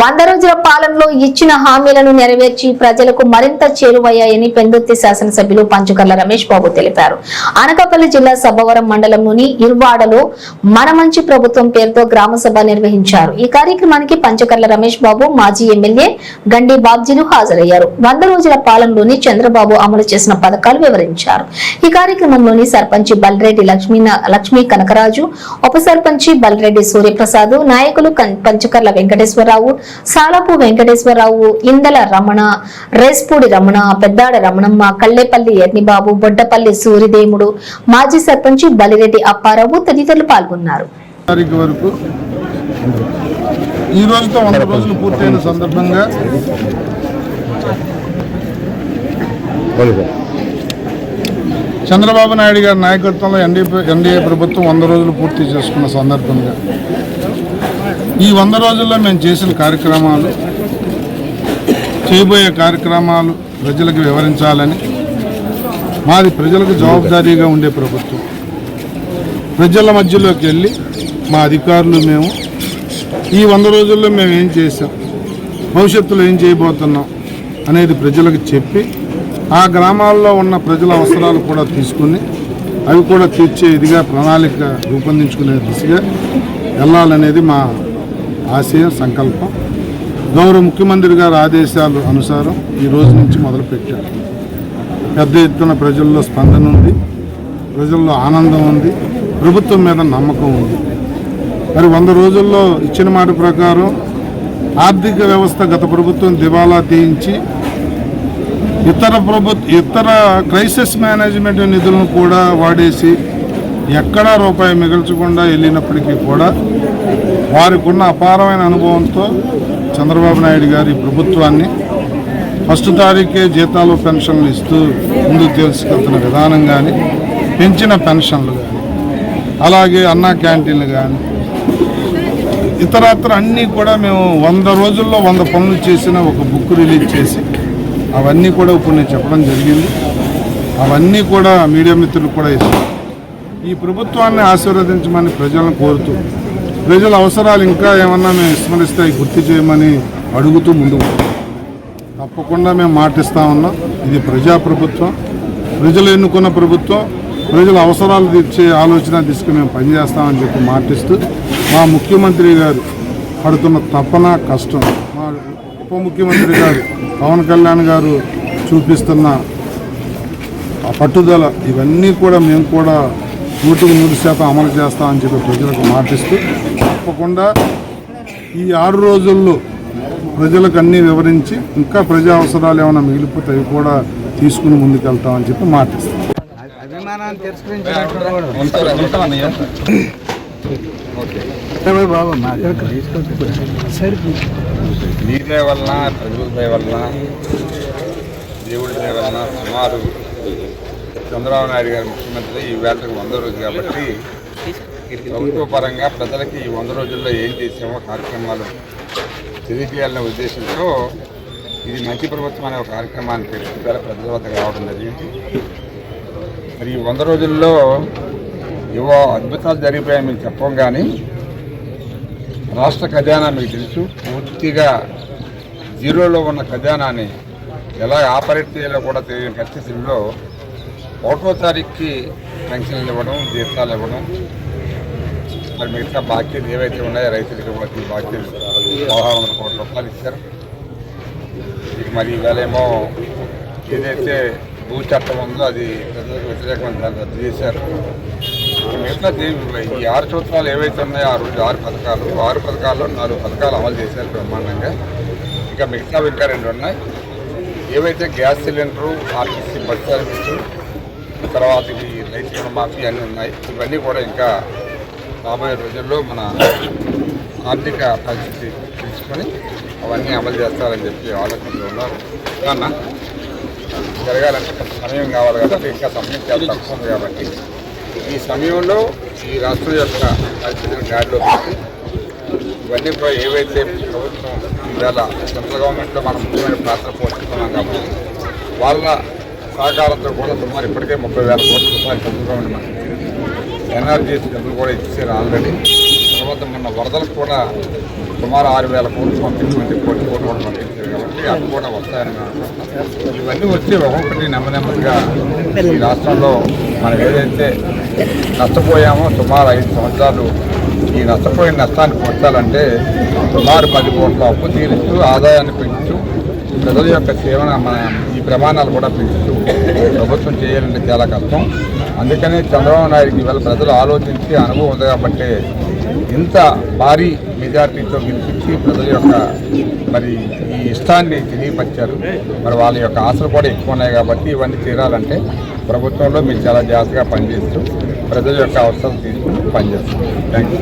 వంద రోజుల పాలనలో ఇచ్చిన హామీలను నెరవేర్చి ప్రజలకు మరింత చేరువయ్యాయని పెందుర్తి శాసనసభ్యులు పంచుకర్ల రమేష్ బాబు తెలిపారు. అనకాపల్లి జిల్లా సబ్బవరం మండలంలోని ఇరువాడలో మన మంచి ప్రభుత్వం పేరుతో గ్రామ సభ నిర్వహించారు. ఈ కార్యక్రమానికి పంచకర్ల రమేష్ బాబు మాజీ ఎమ్మెల్యే గండి బాబ్జీలు హాజరయ్యారు. వంద రోజుల పాలనలోని చంద్రబాబు అమలు చేసిన పథకాలు వివరించారు. ఈ కార్యక్రమంలోని సర్పంచి బల్రెడ్డి లక్ష్మీ లక్ష్మీ కనకరాజు ఉప సర్పంచి బల్రెడ్డి సూర్యప్రసాద్ నాయకులు పంచకర్ల వెంకటేశ్వరరావు సాలపు వెంకటేశ్వరరావు ఇందల రమణ రేస్పూడి రమణ పెద్దాడ రమణమ్మ కళ్ళేపల్లి ఎర్నిబాబు బొడ్డపల్లి సూరిదేముడు మాజీ సర్పంచి బలిరెడ్డి అప్పారావు తదితరులు పాల్గొన్నారు. ఈ రోజుతో వంద రోజులు పూర్తయిన సందర్భంగా చంద్రబాబు నాయుడు గారి నాయకత్వంలో ఎన్డీఏ ఎన్డీఏ ప్రభుత్వం వంద రోజులు పూర్తి చేసుకున్న సందర్భంగా ఈ వంద రోజుల్లో మేము చేసిన కార్యక్రమాలు చేయబోయే కార్యక్రమాలు ప్రజలకు వివరించాలని మాది ప్రజలకు జవాబుదారీగా ఉండే ప్రభుత్వం. ప్రజల మధ్యలోకి వెళ్ళి మా అధికారులు మేము ఈ వంద రోజుల్లో మేము ఏం చేసాం భవిష్యత్తులో ఏం చేయబోతున్నాం అనేది ప్రజలకు చెప్పి ఆ గ్రామాల్లో ఉన్న ప్రజల అవసరాలు కూడా తీసుకుని అవి కూడా తీర్చే ఇదిగా ప్రణాళిక రూపొందించుకునే దిశగా వెళ్ళాలనేది మా ఆశయం సంకల్పం. గౌరవ ముఖ్యమంత్రి గారి ఆదేశాలు అనుసారం ఈ రోజు నుంచి మొదలుపెట్టారు. పెద్ద ఎత్తున ప్రజల్లో స్పందన ఉంది. ప్రజల్లో ఆనందం ఉంది. ప్రభుత్వం మీద నమ్మకం ఉంది. మరి వంద రోజుల్లో ఇచ్చిన మాట ప్రకారం ఆర్థిక వ్యవస్థ గత ప్రభుత్వం దివాలా తీయించి ఇతర ప్రభుత్వ ఇతర క్రైసిస్ మేనేజ్మెంట్ నిధులను కూడా వాడేసి ఎక్కడా రూపాయి మిగల్చకుండా వెళ్ళినప్పటికీ కూడా వారికి ఉన్న అపారమైన అనుభవంతో చంద్రబాబు నాయుడు గారి ప్రభుత్వాన్ని ఫస్ట్ తారీఖే జీతాలు పెన్షన్లు ఇస్తూ ముందుకు తీసుకెళ్తున్న విధానం కానీ పెంచిన పెన్షన్లు కానీ అలాగే అన్నా క్యాంటీన్లు కానీ ఇతరత్ర అన్నీ కూడా మేము వంద రోజుల్లో వంద పనులు చేసిన ఒక బుక్ రిలీజ్ చేసి అవన్నీ కూడా ఇప్పుడు నేను చెప్పడం జరిగింది. అవన్నీ కూడా మీడియా మిత్రులు కూడా ఇస్తాం ఈ ప్రభుత్వాన్ని ఆశీర్వదించమని ప్రజలను కోరుతూ ప్రజల అవసరాలు ఇంకా ఏమన్నా మేము విస్మరిస్తే గుర్తు చేయమని అడుగుతూ ముందుకు తప్పకుండా మేము మాటిస్తా ఉన్నాం. ఇది ప్రజా ప్రభుత్వం ప్రజలు ఎన్నుకున్న ప్రభుత్వం ప్రజల అవసరాలు తీర్చే ఆలోచన తీసుకుని మేము పనిచేస్తామని చెప్పి మాటిస్తూ మా ముఖ్యమంత్రి గారు పడుతున్న తపన కష్టం మా ఉప ముఖ్యమంత్రి గారు పవన్ కళ్యాణ్ గారు చూపిస్తున్న ఆ పట్టుదల ఇవన్నీ కూడా మేము కూడా నూటికి నూరు శాతం అమలు చేస్తామని చెప్పి ప్రజలకు మాటిస్తూ తప్పకుండా ఈ ఆరు రోజుల్లో ప్రజలకు అన్నీ వివరించి ఇంకా ప్రజా అవసరాలు ఏమైనా మిగిలిపోతే అవి కూడా తీసుకుని ముందుకెళ్తామని చెప్పి మాటిస్తాం. అభిమానాన్ని తిరస్కరించినట్టు బాబు మీ దయ వలన ప్రజల దయ వలన దేవుడి దయ వలన సుమారు చంద్రబాబు నాయుడు గారి ముఖ్యమంత్రి ఈ వేళకు వంద రోజు కాబట్టి ప్రభుత్వ పరంగా ప్రజలకి ఈ వంద రోజుల్లో ఏం చేసామో కార్యక్రమాలు తెలియజేయాలనే ఉద్దేశంతో ఇది మంచి ప్రభుత్వం అనే ఒక కార్యక్రమాన్ని పెట్టి ప్రజల వద్దకు రావడం జరిగింది. మరి ఈ వంద రోజుల్లో ఏవో అద్భుతాలు జరిగిపోయాయి మీకు చెప్పం కానీ రాష్ట్ర ఖజానా మీకు తెలుసు. పూర్తిగా జీరోలో ఉన్న ఖజానాని ఎలా ఆపరేట్ చేయాలో కూడా తెలియని పరిస్థితుల్లో ఒకటో తారీఖుకి పెన్షన్లు ఇవ్వడం జీతాలు ఇవ్వడం. మరి మిగతా బాకీలు ఏవైతే ఉన్నాయో రైతులకు ఇవ్వాల్సిన బాకీలు పదహారు వందల కోట్ల రూపాయలు ఇచ్చారు. ఇక మరి ఇవాళేమో ఏదైతే భూ చట్టం ఉందో అది ప్రజలకు వ్యతిరేకమైన దాన్ని రద్దు చేశారు. మిగతా దేవి- ఈ ఆరు సూత్రాలు ఏవైతే ఉన్నాయో ఆ రోజు ఆరు పథకాలు ఆరు పథకాల్లో నాలుగు పథకాలు అమలు చేశారు బ్రహ్మాండంగా. ఇంకా మిగతా ఇంకా రెండు ఉన్నాయి. ఏవైతే gas cylinder RTC bus service తర్వాత ఇవి రైతు రుణమాఫీ అన్నీ ఉన్నాయి. ఇవన్నీ కూడా ఇంకా రాబోయే రోజుల్లో మన ఆర్థిక పరిస్థితి తెలుసుకొని అవన్నీ అమలు చేస్తారని చెప్పి ఆలోచనలు ఉన్నారు. కన్నా జరగాలంటే కొంత సమయం కావాలి కాబట్టి ఇంకా సమయం చాలా తక్కువ ఉంది కాబట్టి ఈ సమయంలో ఈ రాష్ట్రం యొక్క పరిస్థితిని గాడిలో పెట్టి ఇవన్నీ కూడా ఏవైతే ప్రభుత్వం ఇవాళ సెంట్రల్ గవర్నమెంట్లో మనం ముఖ్యమైన పాత్ర పోషిస్తున్నాం కాబట్టి వాళ్ళ సహకారంతో కూడా సుమారు ఇప్పటికే ముప్పై వేల కోట్ల రూపాయలు సెంట్రల్ మనకి ఎన్ఆర్జీ ఎన్ఆర్జీఎస్ డబ్బులు కూడా ఇచ్చారు ఆల్రెడీ. తర్వాత మొన్న వరదలకు కూడా సుమారు ఆరు వేల కోట్లు పంపించమంటే కోటి కోట్లు కూడా పంపించారు కాబట్టి అవి కూడా వస్తాయని ఇవన్నీ వచ్చి ఒక్కొక్కటి నెమ్మదిగా ఈ రాష్ట్రంలో మనం ఏదైతే నష్టపోయామో సుమారు ఐదు సంవత్సరాలు ఈ నష్టపోయిన నష్టాన్ని పూడ్చాలంటే సుమారు పది కోట్ల అప్పు తీరుస్తూ ఆదాయాన్ని పెంచుతూ ప్రజల యొక్క సేవన మన ఈ ప్రమాణాలు కూడా పెంచుతూ ప్రభుత్వం చేయాలంటే చాలా కష్టం. అందుకనే చంద్రబాబు నాయుడుకి ఇవాళ ప్రజలు ఆలోచించి అనుభవం ఉంది కాబట్టి ఇంత భారీ మెజార్టీతో గెలిపించి ప్రజల యొక్క మరి ఈ ఇష్టాన్ని తెలియపరిచారు. మరి వాళ్ళ యొక్క ఆశలు కూడా ఎక్కువ ఉన్నాయి కాబట్టి ఇవన్నీ తీరాలంటే ప్రభుత్వంలో మీరు చాలా జాగ్రత్తగా పనిచేస్తూ ప్రజల యొక్క అవసరం తీసుకుని పనిచేస్తారు థ్యాంక్ యూ